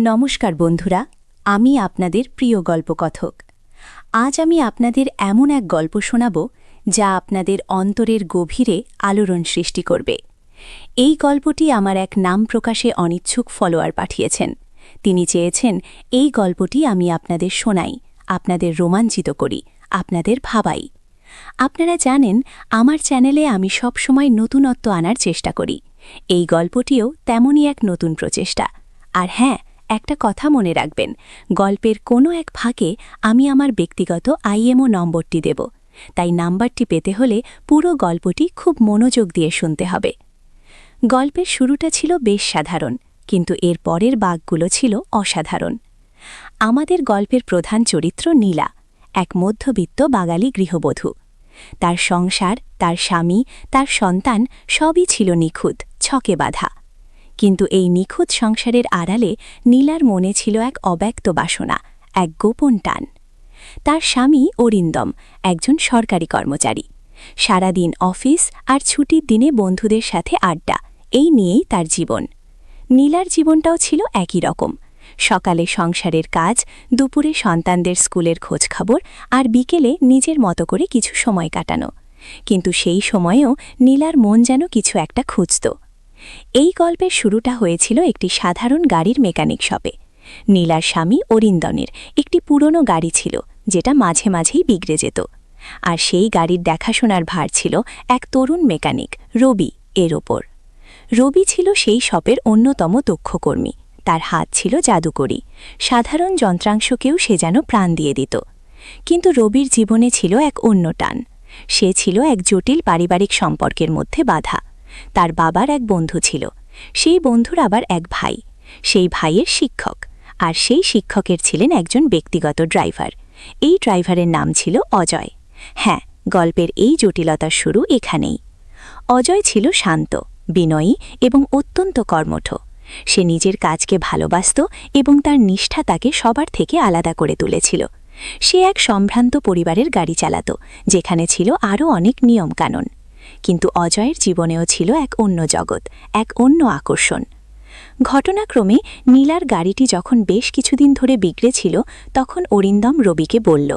নমস্কার বন্ধুরা, আমি আপনাদের প্রিয় গল্পকথক। আজ আমি আপনাদের এমন এক গল্প শোনাব যা আপনাদের অন্তরের গভীরে আলোড়ন সৃষ্টি করবে। এই গল্পটি আমার এক নাম প্রকাশে অনিচ্ছুক ফলোয়ার পাঠিয়েছেন। তিনি চেয়েছেন এই গল্পটি আমি আপনাদের শোনাই, আপনাদের রোমাঞ্চিত করি, আপনাদের ভাবাই। আপনারা জানেন, আমার চ্যানেলে আমি সবসময় নতুনত্ব আনার চেষ্টা করি। এই গল্পটিও তেমনই এক নতুন প্রচেষ্টা। আর হ্যাঁ একটা কথা মনে রাখবেন, গল্পের কোনো এক ফাঁকে আমি আমার ব্যক্তিগত আইএমও নম্বরটি দেব। তাই নাম্বারটি পেতে হলে পুরো গল্পটি খুব মনোযোগ দিয়ে শুনতে হবে। গল্পের শুরুটা ছিল বেশ সাধারণ, কিন্তু এর পরের বাঘগুলো ছিল অসাধারণ। আমাদের গল্পের প্রধান চরিত্র নীলা, এক মধ্যবিত্ত বাঙালি গৃহবধূ। তার সংসার, তার স্বামী, তার সন্তান সবই ছিল নিখুঁত, ছকে বাঁধা। কিন্তু এই নিখুঁত সংসারের আড়ালে নীলার মনে ছিল এক অব্যক্ত বাসনা, এক গোপন টান। তার স্বামী অরিন্দম, একজন সরকারি কর্মচারী। সারাদিন অফিস আর ছুটির দিনে বন্ধুদের সাথে আড্ডা, এই নিয়েই তার জীবন। নীলার জীবনটাও ছিল একই রকম। সকালে সংসারের কাজ, দুপুরে সন্তানদের স্কুলের খোঁজখবর আর বিকেলে নিজের মতো করে কিছু সময় কাটানো। কিন্তু সেই সময়েও নীলার মন যেন কিছু একটা খুঁজত। এই গল্পের শুরুটা হয়েছিল একটি সাধারণ গাড়ির মেকানিক শপে। নীলার স্বামী অরিন্দনের একটি পুরনো গাড়ি ছিল, যেটা মাঝে মাঝেই বিগড়ে যেত। আর সেই গাড়ির দেখাশোনার ভার ছিল এক তরুণ মেকানিক, রবি, এর ওপর। রবি ছিল সেই শপের অন্যতম দক্ষ কর্মী। তার হাত ছিল জাদুকরি। সাধারণ যন্ত্রাংশকেও সে যেন প্রাণ দিয়ে দিত। কিন্তু রবির জীবনে ছিল এক অন্য টান। সে ছিল এক জটিল পারিবারিক সম্পর্কের মধ্যে বাধা। তার বাবার এক বন্ধু ছিল। সেই বন্ধুর আবার এক ভাই। সেই ভাইয়ের শিক্ষক। আর সেই শিক্ষকের ছিলেন একজন ব্যক্তিগত ড্রাইভার। এই ড্রাইভারের নাম ছিল অজয়। হ্যাঁ গল্পের এই জটিলতার শুরু এখানেই। অজয় ছিল শান্ত, বিনয়ী এবং অত্যন্ত কর্মঠ। সে নিজের কাজকে ভালোবাসত এবং তার নিষ্ঠা তাকে সবার থেকে আলাদা করে তুলেছিল। সে এক সম্ভ্রান্ত পরিবারের গাড়ি চালাত, যেখানে ছিল আরও অনেক নিয়মকানুন। কিন্তু অজয়ের জীবনেও ছিল এক অন্য জগৎ, এক অন্য আকর্ষণ। ঘটনাক্রমে নীলার গাড়িটি যখন বেশ কিছুদিন ধরে বিগড়েছিল, তখন অরিন্দম রবিকে বলল,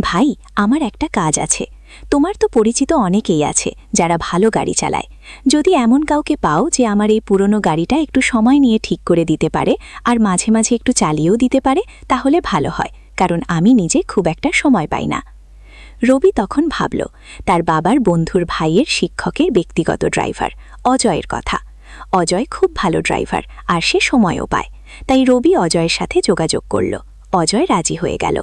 ভাই, আমার একটা কাজ আছে। তোমার তো পরিচিত অনেকেই আছে যারা ভালো গাড়ি চালায়। যদি এমন কাউকে পাও যে আমার এই পুরনো গাড়িটা একটু সময় নিয়ে ঠিক করে দিতে পারে আর মাঝে মাঝে একটু চালিয়েও দিতে পারে, তাহলে ভালো হয়, কারণ আমি নিজে খুব একটা সময় পাই না। রবি তখন ভাবল, তার বাবার বন্ধুর ভাইয়ের শিক্ষকের ব্যক্তিগত ড্রাইভার, অজয়ের কথা। অজয় খুব ভালো ড্রাইভার, আর সে সময়ও পায়। তাই রবি অজয়ের সাথে যোগাযোগ করল। অজয় রাজি হয়ে গেল।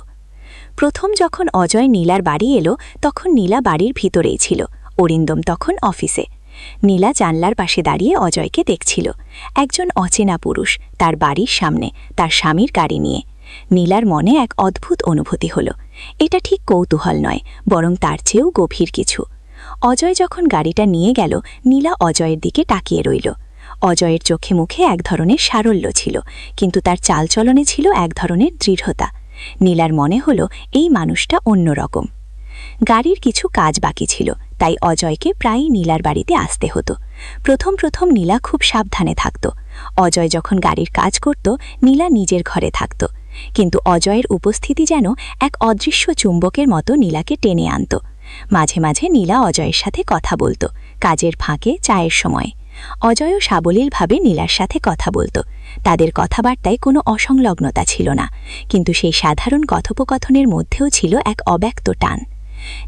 প্রথম যখন অজয় নীলার বাড়ি এলো, তখন নীলা বাড়ির ভিতরেই ছিল। অরিন্দম তখন অফিসে। নীলা জানলার পাশে দাঁড়িয়ে অজয়কে দেখছিল। একজন অচেনা পুরুষ, তার বাড়ির সামনে, তার স্বামীর গাড়ি নিয়ে। নীলার মনে এক অদ্ভুত অনুভূতি হল। এটা ঠিক কৌতূহল নয়, বরং তার চেয়েও গভীর কিছু। অজয় যখন গাড়িটা নিয়ে গেল, নীলা অজয়ের দিকে তাকিয়ে রইল। অজয়ের চোখে মুখে এক ধরনের সারল্য ছিল, কিন্তু তার চালচলনে ছিল এক ধরনের দৃঢ়তা। নীলার মনে হল, এই মানুষটা অন্যরকম গাড়ির কিছু কাজ বাকি ছিল, তাই অজয়কে প্রায়ই নীলার বাড়িতে আসতে হতো। প্রথম প্রথম নীলা খুব সাবধানে থাকত। অজয় যখন গাড়ির কাজ করত, নীলা নিজের ঘরে থাকত। কিন্তু অজয়ের উপস্থিতি যেন এক অদৃশ্য চুম্বকের মতো নীলাকে টেনে আনত। মাঝে মাঝে নীলা অজয়ের সাথে কথা বলত, কাজের ফাঁকে, চায়ের সময়। অজয়ও সাবলীলভাবে নীলার সাথে কথা বলত। তাদের কথাবার্তায় কোনো অসংলগ্নতা ছিল না, কিন্তু সেই সাধারণ কথোপকথনের মধ্যেও ছিল এক অব্যক্ত টান।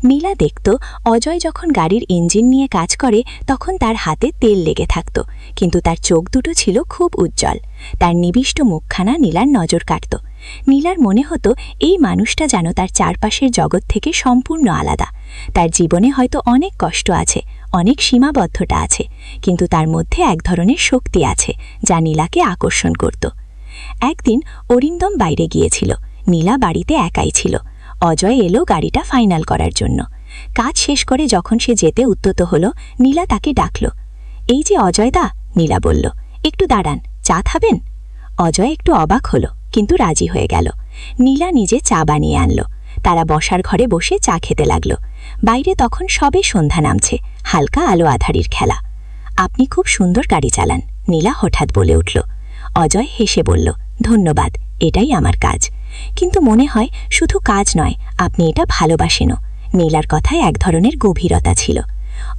নীলা দেখত, অজয় যখন গাড়ির ইঞ্জিন নিয়ে কাজ করে, তখন তার হাতে তেল লেগে থাকত, কিন্তু তার চোখ দুটো ছিল খুব উজ্জ্বল। তার নিবিষ্ট মুখখানা নীলার নজর কাটত। নীলার মনে হতো এই মানুষটা যেন তার চারপাশের জগৎ থেকে সম্পূর্ণ আলাদা। তার জীবনে হয়তো অনেক কষ্ট আছে, অনেক সীমাবদ্ধতা আছে, কিন্তু তার মধ্যে এক ধরনের শক্তি আছে, যা নীলাকে আকর্ষণ করত। একদিন অরিন্দম বাইরে গিয়েছিল, নীলা বাড়িতে একাই ছিল। অজয় এলো গাড়িটা ফাইনাল করার জন্য। কাজ শেষ করে যখন সে যেতে উদ্যত হল, নীলা তাকে ডাকল। এই যে অজয় দা, নীলা বলল, একটু দাঁড়ান, চা খাবেন? অজয় একটু অবাক হল। কিন্তু রাজি হয়ে গেল। নীলা নিজে চা বানিয়ে আনলো। তারা বসার ঘরে বসে চা খেতে লাগল। বাইরে তখন সবে সন্ধ্যা নামছে, হালকা আলো আধারির খেলা। আপনি খুব সুন্দর গাড়ি চালান, নীলা হঠাৎ বলে উঠল। অজয় হেসে বলল, ধন্যবাদ, এটাই আমার কাজ। কিন্তু মনে হয় শুধু কাজ নয়, আপনি এটা ভালোবাসেনও। নীলার কথায় এক ধরনের গভীরতা ছিল।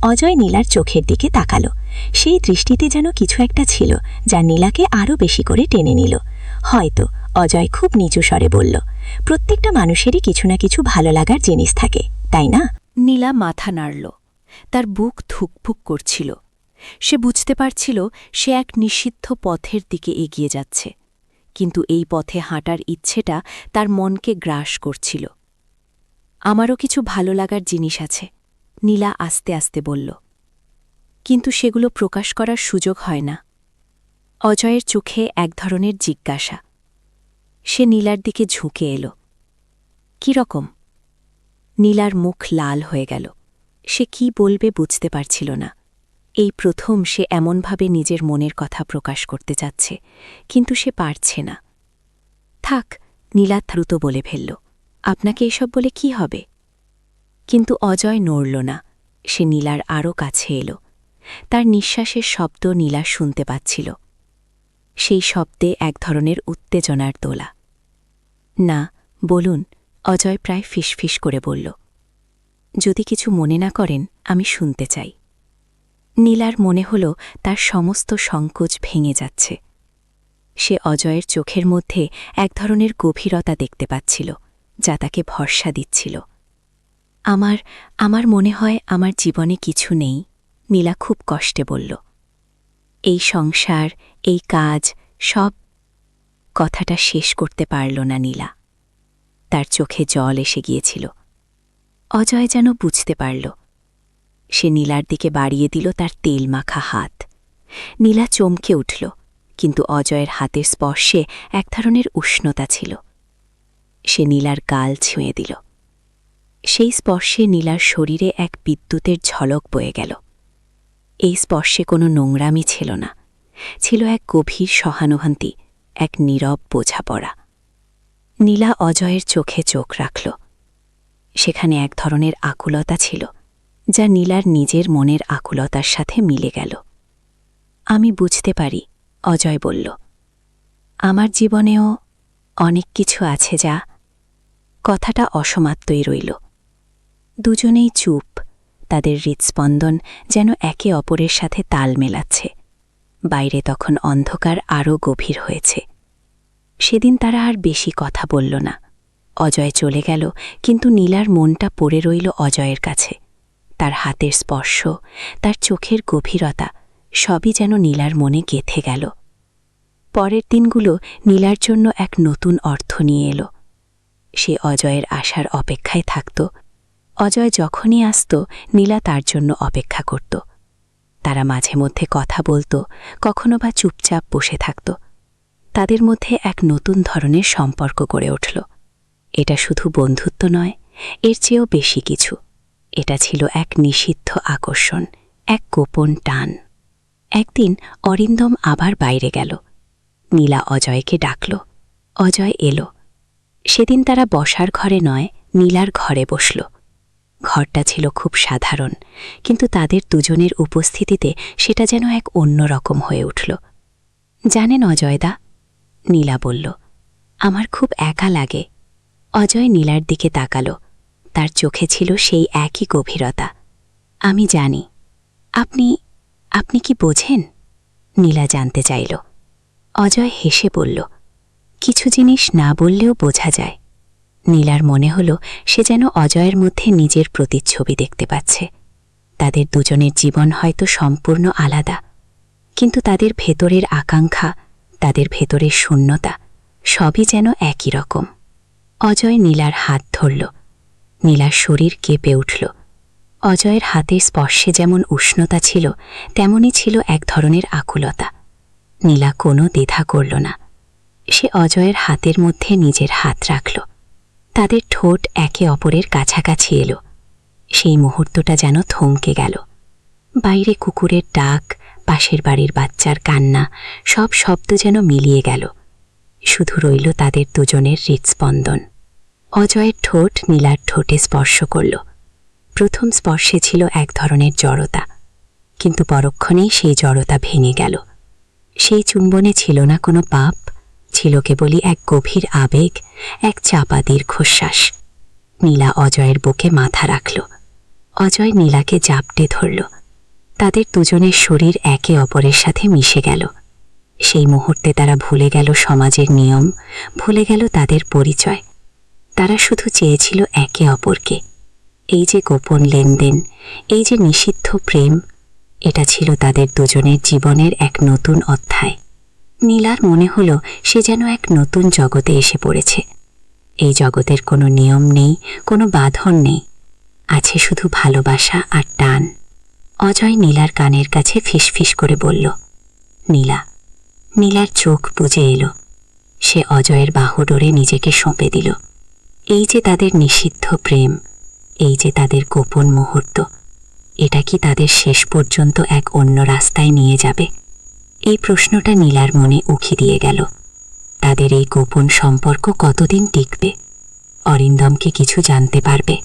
অজয় নীলার চোখের দিকে তাকালো। সেই দৃষ্টিতে যেন কিছু একটা ছিল, যা নীলাকে আরও বেশি করে টেনে নিল। হয়তো, অজয় খুব নিচু স্বরে বলল, প্রত্যেকটা মানুষেরই কিছু না কিছু ভালো লাগার জিনিস থাকে, তাই না? নীলা মাথা নাড়ল। তার বুক ধুকভুক করছিল। সে বুঝতে পারছিল, সে এক নিষিদ্ধ পথের দিকে এগিয়ে যাচ্ছে। কিন্তু এই পথে হাঁটার ইচ্ছেটা তার মনকে গ্রাস করছিল। আমারও কিছু ভালো লাগার জিনিস আছে, নীলা আস্তে আস্তে বলল। কিন্তু সেগুলো প্রকাশ করার সুযোগ হয় না। অজয়ের চোখে এক ধরনের জিজ্ঞাসা। সে নীলার দিকে ঝুঁকে এলো। রকম? নীলার মুখ লাল হয়ে গেল। সে কি বলবে বুঝতে পারছিল না। এই প্রথম সে এমনভাবে নিজের মনের কথা প্রকাশ করতে যাচ্ছে কিন্তু সে পারছে না। থাক, নীলা দ্রুত বলে ফেলল। আপনাকে এসব বলে কি হবে? কিন্তু অজয় নড়ল না। সে নীলার আরও কাছে এলো। তার নিঃশ্বাসের শব্দ নীলা শুনতে পাচ্ছিল। সেই শব্দে এক ধরনের উত্তেজনার দোলা। না, বলুন, অজয় প্রায় ফিসফিস করে বলল। যদি কিছু মনে না করেন, আমি শুনতে চাই। নীলার মনে হল তার সমস্ত সংকোচ ভেঙে যাচ্ছে। সে অজয়ের চোখের মধ্যে এক ধরনের গভীরতা দেখতে পাচ্ছিল, যা তাকে ভরসা দিচ্ছিল। আমার আমার মনে হয় আমার জীবনে কিছু নেই, নীলা খুব কষ্টে বলল। এই সংসার, এই কাজ, সব কথাটা শেষ করতে পারল না নীলা। তার চোখে জল এসে গিয়েছিল। অজয় যেন বুঝতে পারল। সে নীলার দিকে বাড়িয়ে দিল তার তেল মাখা হাত। নীলা চমকে উঠল, কিন্তু অজয়ের হাতের স্পর্শে এক ধরনের উষ্ণতা ছিল। সে নীলার গাল ছুঁয়ে দিল। সেই স্পর্শে নীলার শরীরে এক বিদ্যুতের ঝলক বয়ে গেল। এই স্পর্শে কোনো নোংরামি ছিল না। ছিল এক গভীর সহানুভূতি, এক নীরব বোঝাপড়া। নীলা অজয়ের চোখে চোখ রাখল। সেখানে এক ধরনের আকুলতা ছিল, যা নীলার নিজের মনের আকুলতার সাথে মিলে গেল। আমি বুঝতে পারি, অজয় বলল, আমার জীবনেও অনেক কিছু আছে যা কথাটা অসমাত্তই রইল। দুজনেই চুপ তাদের হৃৎস্পন্দন যেন একে অপরের সাথে তাল মেলাচ্ছে। বাইরে তখন অন্ধকার আরও গভীর হয়েছে। সেদিন তারা আর বেশি কথা বলল না। অজয় চলে গেল, কিন্তু নীলার মনটা পড়ে রইল অজয়ের কাছে। তার হাতের স্পর্শ, তার চোখের গভীরতা, সবই যেন নীলার মনে গেথে গেল। পরের দিনগুলো নীলার জন্য এক নতুন অর্থ নিয়ে এলো। সে অজয়ের আসার অপেক্ষায় থাকত অজয় যখনই আসত, নীলা তার জন্য অপেক্ষা করত। তারা মাঝে মধ্যে কথা বলতো, কখনো বা চুপচাপ বসে থাকত। তাদের মধ্যে এক নতুন ধরনের সম্পর্ক গড়ে উঠল। এটা শুধু বন্ধুত্ব নয়, এর চেয়েও বেশি কিছু। এটা ছিল এক নিষিদ্ধ আকর্ষণ, এক গোপন টান। একদিন অরিন্দম আবার বাইরে গেল। নীলা অজয়কে ডাকল। অজয় এলো। সেদিন তারা বসার ঘরে নয়, নীলার ঘরে বসল। ঘরটা ছিল খুব সাধারণ, কিন্তু তাদের দুজনের উপস্থিতিতে সেটা যেন এক অন্যরকম হয়ে উঠল। জানেন অজয়দা, নীলা বলল, আমার খুব একা লাগে। অজয় নীলার দিকে তাকালো, তার চোখে ছিল সেই একই গভীরতা। আমি জানি। আপনি আপনি কি বোঝেন? নীলা জানতে চাইল। অজয় হেসে বলল, কিছু জিনিস না বললেও বোঝা যায়। নীলার মনে হল সে যেন অজয়ের মধ্যে নিজের প্রতিচ্ছবি দেখতে পাচ্ছে। তাদের দুজনের জীবন হয়তো সম্পূর্ণ আলাদা, কিন্তু তাদের ভেতরের আকাঙ্ক্ষা, তাদের ভেতরের শূন্যতা সবই যেন একই রকম। অজয় নীলার হাত ধরল, নীলার শরীর কেঁপে উঠল। অজয়ের হাতের স্পর্শে যেমন উষ্ণতা ছিল তেমনই ছিল এক ধরনের আকুলতা। নীলা কোনো দ্বিধা করল না। সে অজয়ের হাতের মধ্যে নিজের হাত রাখল। তাদের ঠোঁট একে অপরের কাছাকাছি এলো। সেই মুহূর্তটা যেন থমকে গেল। বাইরে কুকুরের ডাক, পাশের বাড়ির বাচ্চার কান্না, সব শব্দ যেন মিলিয়ে গেল। শুধু রইল তাদের দুজনের হৃৎস্পন্দন। অজয়ের ঠোঁট নীলার ঠোঁটে স্পর্শ করল। প্রথম স্পর্শে ছিল এক ধরনের জড়তা। কিন্তু পরক্ষণেই সেই জড়তা ভেঙে গেল। সেই চুম্বনে ছিল না কোনো পাপ ছিল কেবলই এক গভীর আবেগ, এক চাপা দীর্ঘশ্বাস। নীলা অজয়ের বুকে মাথা রাখল। অজয় নীলাকে জাপটে ধরল। তাদের দুজনের শরীর একে অপরের সাথে মিশে গেল। সেই মুহূর্তে তারা ভুলে গেল সমাজের নিয়ম, ভুলে গেল তাদের পরিচয়। তারা শুধু চেয়েছিল একে অপরকে। এই যে গোপন লেনদেন, এই যে নিষিদ্ধ প্রেম, এটা ছিল তাদের দুজনের জীবনের এক নতুন অধ্যায়। নীলার মনে হলো সে যেন এক নতুন জগতে এসে পড়েছে। এই জগতের কোনো নিয়ম নেই, কোনো বাঁধন নেই। আছে শুধু ভালোবাসা আর টান। অজয় নীলার কানের কাছে ফিসফিস করে বলল, নীলা, নীলার চোখ বুঝে এলো। সে অজয়ের বাহু ডোরে নিজেকে সঁপে দিল। এই যে তাদের নিষিদ্ধ প্রেম, এই যে তাদের গোপন মুহূর্ত, এটা কি তাদের শেষ পর্যন্ত এক অন্য রাস্তায় নিয়ে যাবে? এই প্রশ্নটা নীলার মনে উখি দিয়ে গেল। তাদের এই গোপন সম্পর্ক কতদিন টিকবে? অরিন্দমকে কিছু জানতে পারবে।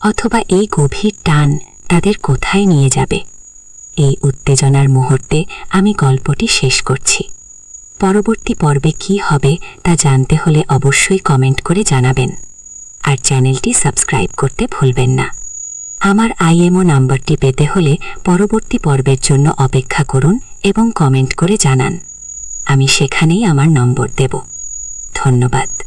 অথবা এই গভীর টান তাদের কোথায় নিয়ে যাবে? এই উত্তেজনার মুহূর্তে আমি গল্পটি শেষ করছি। পরবর্তী পর্বে কি হবে তা জানতে হলে অবশ্যই কমেন্ট করে জানাবেন। আর চ্যানেলটি সাবস্ক্রাইব করতে ভুলবেন না। আমার আইএমও নাম্বারটি পেতে হলে পরবর্তী পর্বের জন্য অপেক্ষা করুন এবং কমেন্ট করে জানান। আমি সেখানেই আমার নম্বর দেব। ধন্যবাদ।